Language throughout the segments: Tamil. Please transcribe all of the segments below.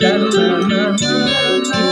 na na na na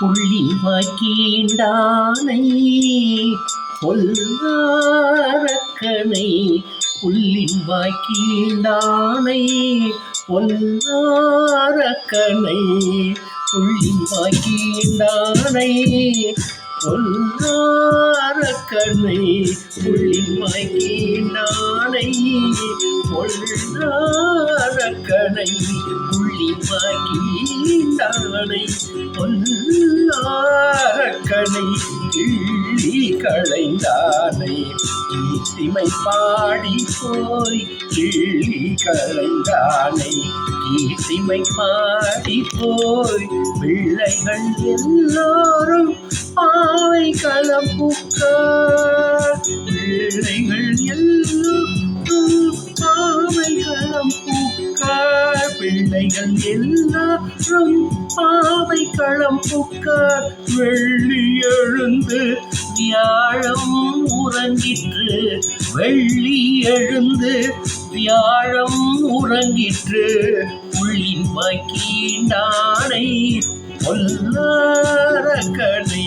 புள்ளின் வாக்கீண்டானை பொல்லாரக்கனை புள்ளின் வாக்கீண்டானை பொல்லாரக்கனை புள்ளின் வாக்கீண்டானை கண்ணை புள்ளின் நானை பொல்லாரக்கனை புள்ளின் நானை பொல்லாரக்கனை கிள்ளி களைந்தானை. கீர்த்திமை பாடி போய் கிள்ளி களைந்தானை. கீர்த்திமை பாடி போய் பிள்ளைகள் எல்லோரும் பாவை களப்புக்க பிள்ளைகள் எல்லோரும் பாவை களப்புக்க பிள்ளைகள் எல்லாரும் பாவை களம் புக்கார். வெள்ளி எழுந்து வியாழம் உறங்கிற்று. வெள்ளி எழுந்து வியாழம் உறங்கிற்று. உள்ளின் வாக்கீண்டானை பொல்லாரக்கனை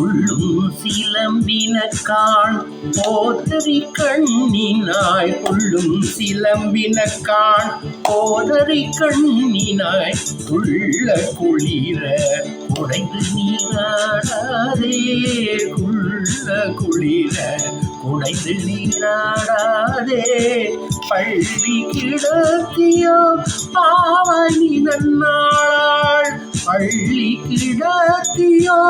புள்ளும் சிலம்பினக்கான் போதரி கண்ணினாய் புள்ளும் சிலம்பினக்கான் போதறி கண்ணினாய் உள்ள குளிர குடைந்து நீராடாதே உள்ள குளிர குடைந்து நீராடாதே. பள்ளி கிடத்தியோ பாவனி நன்னாள் பள்ளி கிடத்தியோ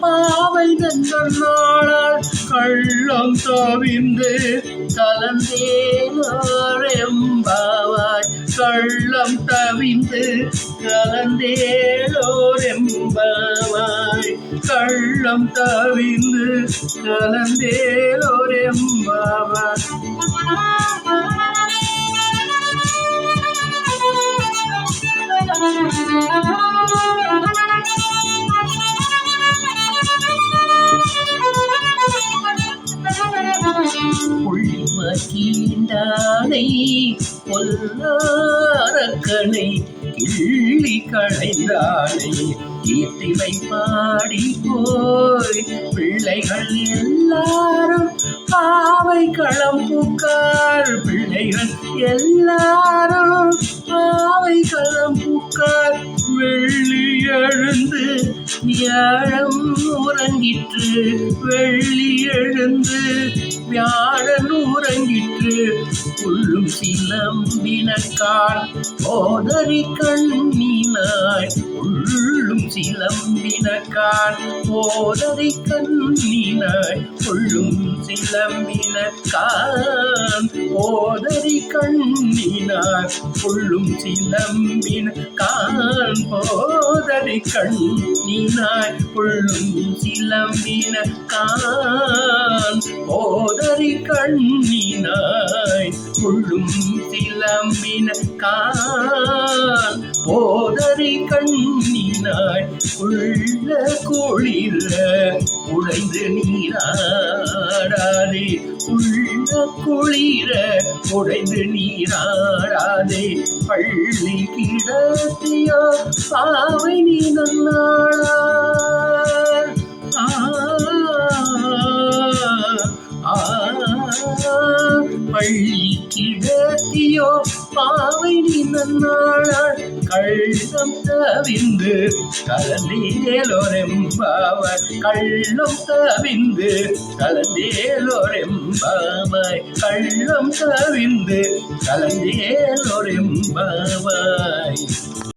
பாவை நாளால் கள்ளம் தவிந்து கலந்தேலோரெம்பாவாய். கள்ளம் தவிந்து கலந்தேலோரெம்பாவாய். கள்ளம் தவிந்து கலந்தேலோரெம்பாவாய். புள்ளிமகீண்டானை பொல்லாரக்கனை கிள்ளி களைந்தானை கீர்த்திமை பாடி போய் பிள்ளைகள் எல்லாரும் பாவை களம் புக்கார். பிள்ளைகள் எல்லாரும் பாவை களம் புக்கார். வெள்ளி எழுந்து வியாழம் உறங்கிற்று வெள்ளி எழுந்து வியாழன் உறங்கிற்று. உள்ளும் சிலம்பினக்கால் போதறி கண்ணினாய். உள்ளும் சிலம்பினக்கால் போதறி கண்ணினாய். உள்ளும் சிலம்பினக்கால் போதறி கண்ணினார் உள்ளும் சிலம்பின் கான் போதறி கண்ணினார் நின்றாய் கொள்ளும் சிலம்பின கான். போதரி கண்ணினாய் கொள்ளும் சிலம்பின கான். போதரி கண்ணினாய் உள்ள குளிர உடைந்து நீராடாதே உள்ள குளிர உடைந்து நீராடாதே. பள்ளி கிடத்தியா பாவை நீ நன்னாளா ஆ ஆ. பள்ளி கிடத்தியோ பாவை நீ நன்னாளாள் கள்ளம் தவிந்து கலந்தேலோரெம்பாவ கள்ளம் தவிந்து கலந்தேலோரெம்பாவாய் கள்ளம் தவிந்து கலந்தேலோரெம்பாவாய்